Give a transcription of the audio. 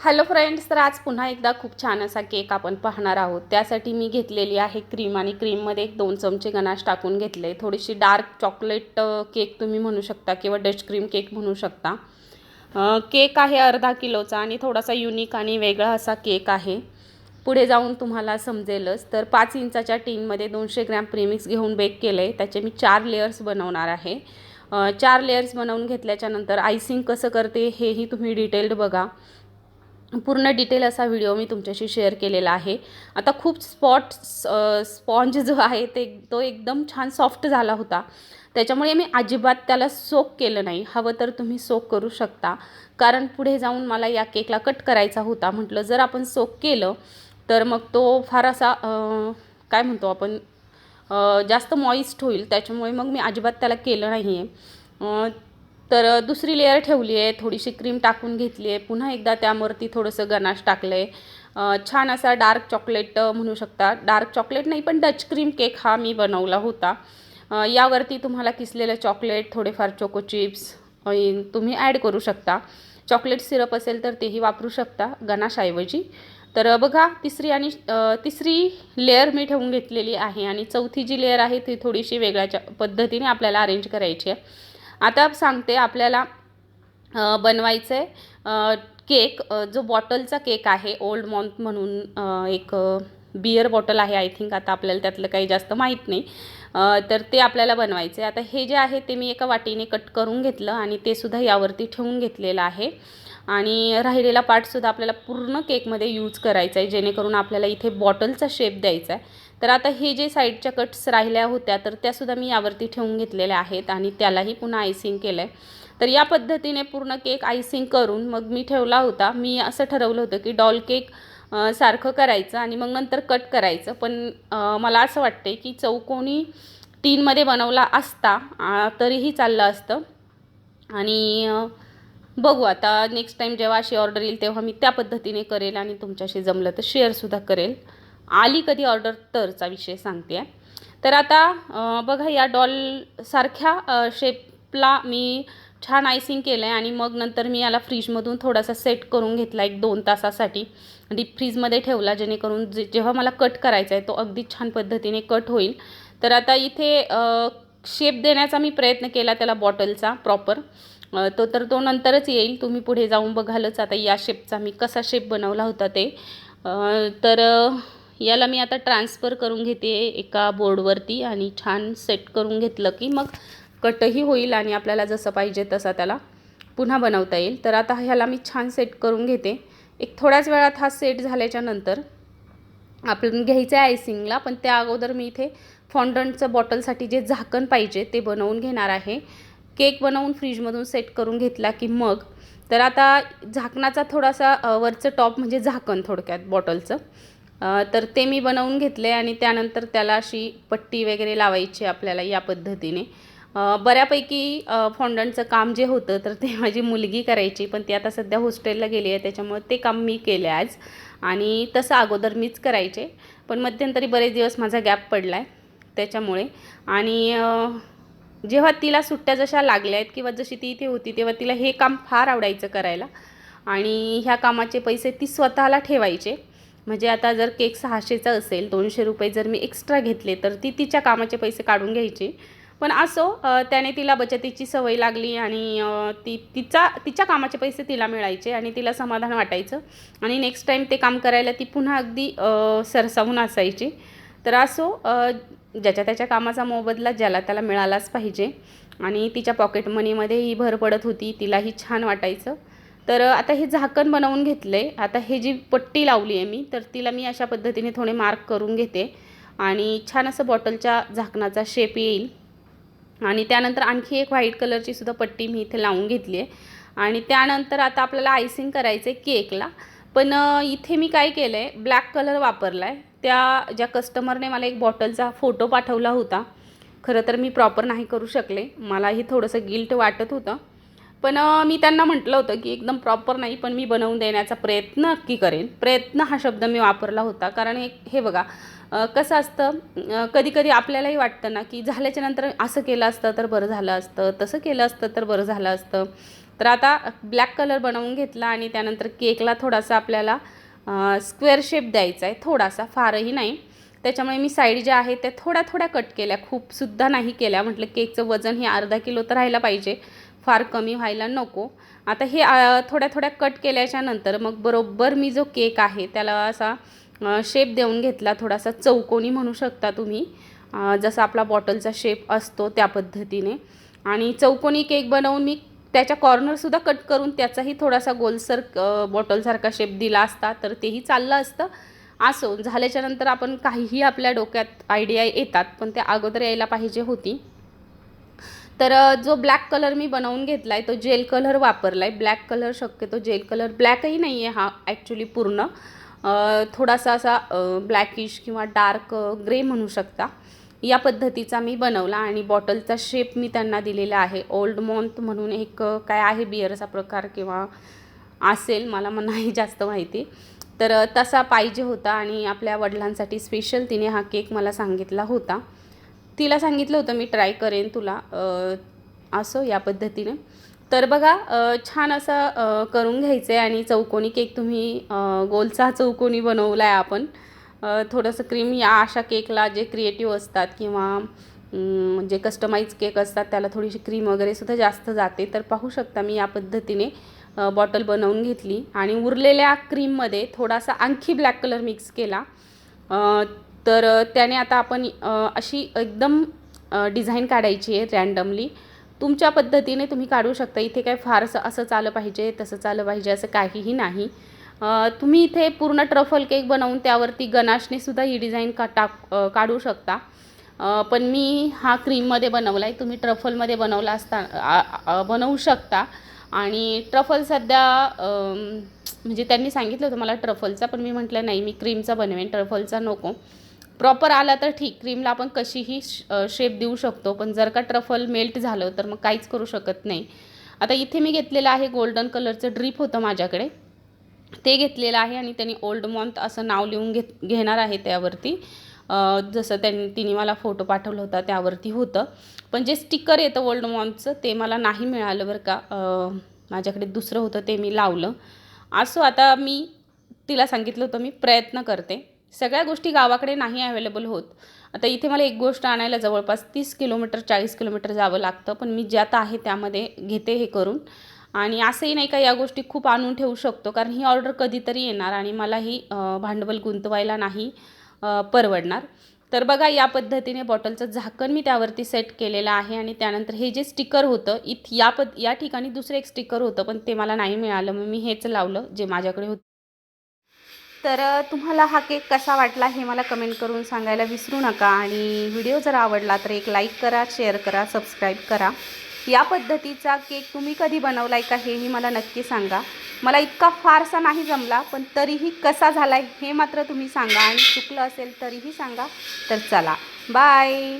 Hello friends तर आज पुन्हा एकदा खूप छान असा केक आपण पाहणार आहोत. त्यासाठी मी घेतलेली आहे क्रीम आणि क्रीममध्ये एक दोन चमचे गणाश टाकून घेतले. थोडीशी डार्क चॉकलेट केक तुम्ही म्हणू शकता किंवा डच क्रीम केक म्हणू शकता. केक आहे अर्धा किलोचा आणि थोडासा युनिक आणि वेगळा असा केक आहे. पुढे जाऊन तुम्हाला समजेलच. तर पाच इंचाच्या टीनमध्ये दोनशे ग्रॅम प्रीमिक्स घेऊन बेक केलं. आहे त्याचे मी चार लेयर्स बनवणार आहे. चार लेयर्स बनवून घेतल्याच्यानंतर आयसिंग कसं करते हेही तुम्ही डिटेल्ड बघा. पूर्ण डिटेल असा व्हिडिओ मी तुमच्याशी शेअर केलेला आहे. आता खूप स्पॉट स्पॉन्ज जो आहे ते तो एकदम छान सॉफ्ट झाला होता. त्याच्यामुळे मी अजिबात त्याला सोक केलं नाही. हवं तर तुम्ही सोक करू शकता. कारण पुढे जाऊन मला या केकला कट करायचा होता. म्हटलं जर आपण सोक केलं तर मग तो फार असा काय म्हणतो आपण जास्त मॉइस्ट होईल. त्याच्यामुळे मग मी अजिबात त्याला केलं नाही आहे तर दुसरी लेअर ठेवली आहे. थोडीशी क्रीम टाकून घेतली आहे. पुन्हा एकदा त्यावरती थोडंसं गनाश टाकलं आहे छान असा डार्क चॉकलेट म्हणू शकता. डार्क चॉकलेट नाही पण डच क्रीम केक हा मी बनवला होता. यावरती तुम्हाला किसलेलं चॉकलेट थोडेफार चोको चिप्स तुम्ही ॲड करू शकता. चॉकलेट सिरप असेल तर तेही वापरू शकता गनाशाऐवजी. तर बघा तिसरी आणि तिसरी लेअर मी ठेवून घेतलेली आहे आणि चौथी जी लेअर आहे ती थोडीशी वेगळ्या पद्धतीने आपल्याला अरेंज करायची आहे. आता सांगते आपल्याला बनवायचं आहे केक जो बॉटलचा केक आहे ओल्ड मॉन्थ म्हणून एक बियर बॉटल आहे आय थिंक आता आपल्याला त्यातलं काही जास्त माहीत नाही. तर ते आपल्याला बनवायचं आहे आता हे जे आहे ते मी एका वाटीने कट करून घेतलं आणि ते सुद्धा यावरती ठेवून घेतलेलं आहे. आणि राहिलेला पार्टसुद्धा आपल्याला पूर्ण केकमध्ये यूज करायचा आहे जेणेकरून आपल्याला इथे बॉटलचा शेप द्यायचा आहे. तर आता हे जे साईडच्या कट्स राहिल्या होत्या तर त्यासुद्धा मी यावरती ठेवून घेतलेल्या आहेत आणि त्यालाही पुन्हा आयसिंग केलं आहे तर या पद्धतीने पूर्ण केक आयसिंग करून मग मी ठेवला होता. मी असं ठरवलं होतं की डॉल केक सारखं करायचं आणि मग नंतर कट करायचं. पण मला असं वाटते की चौकोनी टीनमध्ये बनवला असता तरीही चाललं असतं. आणि बघू आता नेक्स्ट टाईम जेव्हा अशी ऑर्डर येईल तेव्हा मी त्या पद्धतीने करेल आणि तुमच्याशी जमलं तर शेअरसुद्धा करेल. आली कधी ऑर्डर तरचा विषय सांगते आहे तर आता बघा या डॉलसारख्या शेपला मी छान आयसिंग केलं आहे आणि मग नंतर मी याला फ्रीजमधून थोडासा सेट करून घेतला एक दोन तासासाठी. डीप फ्रीजमध्ये ठेवला जेणेकरून जे जेव्हा मला कट करायचा आहे तो अगदी छान पद्धतीने कट होईल. तर आता इथे शेप देण्याचा मी प्रयत्न केला त्याला बॉटलचा प्रॉपर तो तर तो नंतरच येईल. तुम्ही पुढे जाऊन बघालच. आता या शेपचा मी कसा शेप बनवला होता ते. तर याला मी आता ट्रान्सफर करून घेते एका बोर्डवरती आणि छान सेट करून घेतलं की मग कटही होईल आणि आपल्याला जसं पाहिजे तसा त्याला पुन्हा बनवता येईल. तर आता ह्याला मी छान सेट करून घेते. एक थोड्याच वेळात हा सेट झाल्याच्यानंतर आपण घ्यायचं आहे आयसिंगला पण त्या अगोदर मी इथे फॉन्डंटचं बॉटलसाठी जे झाकण पाहिजे ते बनवून घेणार आहे. केक बनवून फ्रीजमधून सेट करून घेतला की मग? तर आता झाकणाचा थोडासा वरचं टॉप म्हणजे झाकण थोडक्यात बॉटलचं. तर ते मी बनवून घेतले आणि त्यानंतर त्याला अशी पट्टी वगैरे लावायची आपल्याला या पद्धतीने. बऱ्यापैकी अ, फॉन्डंटचं काम जे होतं तर ते माझी मुलगी करायची पण ती आता सध्या हॉस्टेलला गेली आहे त्याच्यामुळे ते काम मी केले आज. आणि तसं अगोदर मीच करायचे पण मध्यंतरी बरेच दिवस माझा गॅप पडला आहे त्याच्यामुळे. आणि जेव्हा तिला सुट्ट्या जशा लागल्या आहेत किंवा जशी ती इथे होती तेव्हा तिला हे काम फार आवडायचं करायला. आणि ह्या कामाचे पैसे ती स्वतःला ठेवायचे. म्हणजे आता जर केक सहाशेचा असेल दोनशे रुपये जर मी एक्स्ट्रा घेतले तर ती तिच्या कामाचे पैसे काढून घ्यायची. पण असो त्याने तिला बचतीची सवय लागली आणि ती तिचा तिच्या कामाचे पैसे तिला मिळायचे आणि तिला समाधान वाटायचं. आणि नेक्स्ट टाईम ते काम करायला ती पुन्हा अगदी सरसावून असायची. तर असो ज्याच्या त्याच्या कामाचा मोबदला ज्याला त्याला मिळालाच पाहिजे. आणि तिच्या पॉकेट मनीमध्येही भर पडत होती तिलाही छान वाटायचं. तर आता हे झाकण बनवून घेतलं आहे आता हे जी पट्टी लावली आहे मी तर तिला मी अशा पद्धतीने थोडे मार्क करून घेते. आणि छान असं बॉटलच्या झाकणाचा शेप येईल. आणि त्यानंतर आणखी एक व्हाईट कलरची सुद्धा पट्टी मी इथे लावून घेतली आहे. आणि त्यानंतर आता आपल्याला आयसिंग करायचं आहे केकला पण इथे मी काय केलं आहे ब्लॅक कलर वापरला आहे त्या ज्या कस्टमरने मला एक बॉटलचा फोटो पाठवला होता खरं तर मी प्रॉपर नाही करू शकले. मलाही थोडंसं गिल्ट वाटत होतं. पण मी त्यांना म्हटलं होतं की एकदम प्रॉपर नाही पण मी बनवून देण्याचा प्रयत्न नक्की करेन. प्रयत्न हा शब्द मी वापरला होता. कारण एक हे बघा कसं असतं कधी कधी आपल्यालाही वाटतं ना की झाल्याच्यानंतर असं केलं असतं तर बरं झालं असतं तसं केलं असतं तर बरं झालं असतं. तर आता ब्लॅक कलर बनवून घेतला आणि त्यानंतर केकला थोडासा आपल्याला स्क्वेअर शेप द्यायचा आहे थोडासा फारही नाही. त्याच्यामुळे मी साईड ज्या आहेत त्या थोड्या थोड्या कट केल्या. खूपसुद्धा नाही केल्या. म्हटलं केकचं वजन हे अर्धा किलो तर राहायला पाहिजे. फार कमी व्हायला नको. आता हे थोड्या थोड्या कट केल्याच्यानंतर मग बरोबर मी जो केक आहे त्याला असा शेप देऊन घेतला. थोडासा चौकोनी म्हणू शकता तुम्ही. जसा आपला बॉटलचा शेप असतो त्या पद्धतीने. आणि चौकोनी केक बनवून मी त्याच्या कॉर्नरसुद्धा कट करून त्याचाही थोडासा गोलसर बॉटलसारखा शेप दिला असता तर तेही चाललं असतं. असो झाल्याच्यानंतर आपण काहीही आपल्या डोक्यात आयडिया येतात पण त्या अगोदर यायला पाहिजे होती. तर जो ब्लॅक कलर मी बनवून घेतला आहे तो जेल कलर वापरला आहे ब्लॅक कलर शक्यतो जेल कलर ब्लॅकही नाही आहे हा ॲक्च्युली पूर्ण. थोडासा असा ब्लॅकिश किंवा डार्क ग्रे म्हणू शकता. या पद्धतीचा मी बनवला आणि बॉटलचा शेप मी त्यांना दिलेला आहे. ओल्ड मॉन्थ म्हणून एक काय आहे बिअरचा प्रकार किंवा असेल मला मग नाही जास्त माहिती. तर तसा पाहिजे होता आणि आपल्या वडिलांसाठी स्पेशल तिने हा केक मला सांगितला होता. तिला सांगितलं होतं मी ट्राय करेन तुला. असो असं या पद्धतीने. तर बघा छान असा करून घ्यायचं आहे आणि चौकोनी केक तुम्ही गोलचा चौकोनी बनवला आहे आपण. थोडंसं क्रीम या अशा केकला जे क्रिएटिव्ह असतात किंवा जे कस्टमाइज केक असतात त्याला थोडीशी क्रीम वगैरे सुद्धा जास्त जाते. तर पाहू शकता मी या पद्धतीने बॉटल बनवून घेतली. आणि उरलेल्या क्रीममध्ये थोडासा आणखी ब्लॅक कलर मिक्स केला. तर त्याने आता आपण अशी एकदम डिझाईन काढायची आहे रॅन्डमली तुमच्या पद्धतीने तुम्ही काढू शकता. इथे काय फारसं असं चालं पाहिजे तसं चालं पाहिजे असं काहीही नाही. तुम्ही इथे पूर्ण ट्रफल केक बनवून त्यावरती गनाशनेसुद्धा ही डिझाईन का टाक काढू शकता. पण मी हा क्रीममध्ये बनवला आहे तुम्ही ट्रफलमध्ये बनवला असता बनवू शकता. आणि ट्रफल सध्या म्हणजे त्यांनी सांगितलं होतं मला ट्रफलचा पण मी म्हटलं नाही मी क्रीमचा बनवेन ट्रफलचा नको. प्रॉपर आला तर ठीक क्रीमला आपण कशीही शेप देऊ शकतो पण जर का ट्रफल मेल्ट झालं तर मग काहीच करू शकत नाही. आता इथे मी घेतलेलं आहे गोल्डन कलरचं ड्रीप होतं माझ्याकडे. ते घेतलेलं आहे आणि त्यांनी ओल्ड मॉन्थ असं नाव लिहून घेत घेणार आहे त्यावरती. जसं त्यांनी तिने मला फोटो पाठवला होता त्यावरती होतं. पण जे स्टिकर येतं ओल्ड मॉन्थचं ते मला नाही मिळालं बरं का. माझ्याकडे दुसरं होतं ते मी लावलं. असो आता मी तिला सांगितलं होतं मी प्रयत्न करते. सगळ्या गोष्टी गावाकडे नाही अवेलेबल होत. आता इथे मला एक गोष्ट आणायला जवळपास तीस किलोमीटर चाळीस किलोमीटर जावं लागतं पण मी ज्यात आहे त्यामध्ये घेते हे करून. आणि असंही नाही का या गोष्टी खूप आणून ठेवू शकतो कारण ही ऑर्डर कधीतरी येणार आणि मला ही भांडवल गुंतवायला नाही परवडणार. तर बघा या पद्धतीने बॉटलचं झाकण मी त्यावरती सेट केलेलं आहे आणि त्यानंतर हे जे स्टिकर होतं इथ या पद या ठिकाणी दुसरं एक स्टिकर होतं पण ते मला नाही मिळालं. मग मी हेच लावलं जे माझ्याकडे होतं. तर तुम्हाला हा केक कसा वाटला हे मला कमेंट करून सांगायला विसरू नका आणि व्हिडिओ जर आवडला तर एक लाईक करा शेअर करा सबस्क्राईब करा. या पद्धतीचा केक तुम्ही कधी बनवला आहे का हेही मला नक्की सांगा. मला इतका फारसा नाही जमला पण तरीही कसा झाला आहे हे मात्र तुम्ही सांगा आणि चुकलं असेल तरीही सांगा. तर चला. बाय.